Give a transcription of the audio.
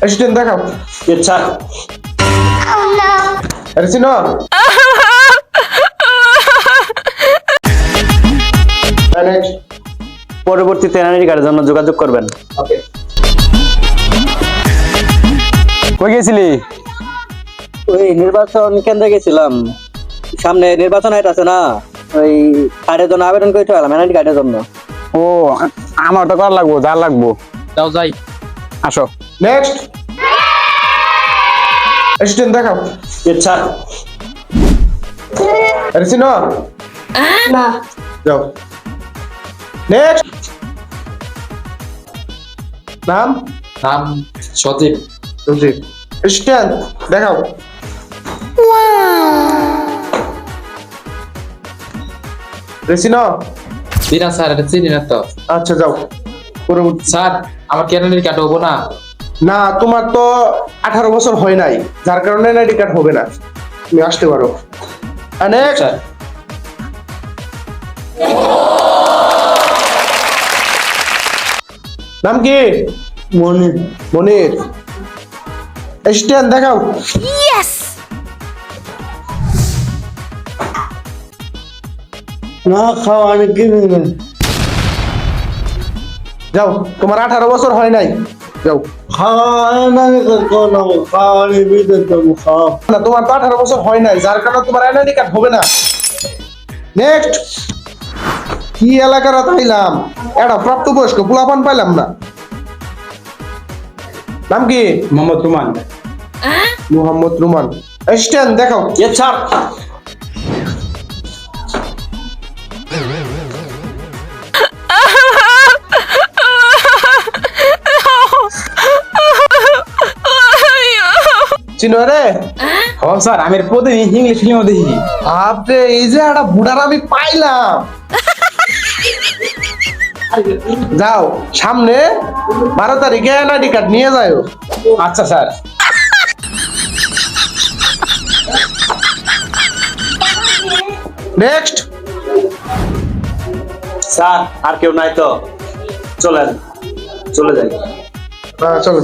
Assistant দেখাও আচ্ছা আরে চিনো। পরবর্তীতে এনআইডি কার্ডের জন্য যোগাযোগ করবেন। ওকে। কই গেছিলি? ওই নির্বাচন কেন্দ্রে গেছিলাম। সামনে নির্বাচন আইট আছে না? ওই কার্ডের জন্য আবেদন করতে পারলাম এনআইডি কার্ডের জন্য। ও আমার তো কর লাগবো যা লাগবো। যাও যাই। আসো। নেক্সট অ্যাসিস্ট্যান্ট দেখাও আচ্ছা আরে চিনো না। যাও নেক্সট নাম নাম অ্যাসিস্ট্যান্ট দেখাও রেসিনো স্যার এটা চিনি না তো। আচ্ছা যাও। পরবর্তী স্যার আমার কার্ড হব না। না তোমার তো আঠারো বছর হয় নাই। যার কারণে আইডি কার্ড হবে না। তুমি আসতে পারো। নেক্সট স্যার নাম কি? মনির। মনির। অ্যাসিস্ট্যান্ট দেখাও। না খাওয়া আমি কিনি যাও তোমার আঠারো বছর হয় নাই। যাও। না তোমার তো আঠারো বছর হয় নাই যার কারণে তোমার আইডি কার্ড হবে না। নেক্সট কি এলাকার তাইলাম এটা প্রাপ্তবয়স্ক পোলাপান পাইলাম না। নাম কি? মোহাম্মদ রুমান। মুহাম্মদ রুমান। অ্যাসিস্ট্যান্ট দেখাও। আচ্ছা চিনো রে? ও স্যার আমি প্রতিদিন ইংলিশ ফিল্মও দেখি। আপনি এই যে একটা বুড়ার আমি পাইলাম। যাও সামনে বারো তারিখে এনআইডি কার্ড নিয়ে যাও। আচ্ছা স্যার। নেক্সট স্যার আর কেউ নাই তো। চলেন। চলে যাই। চলো।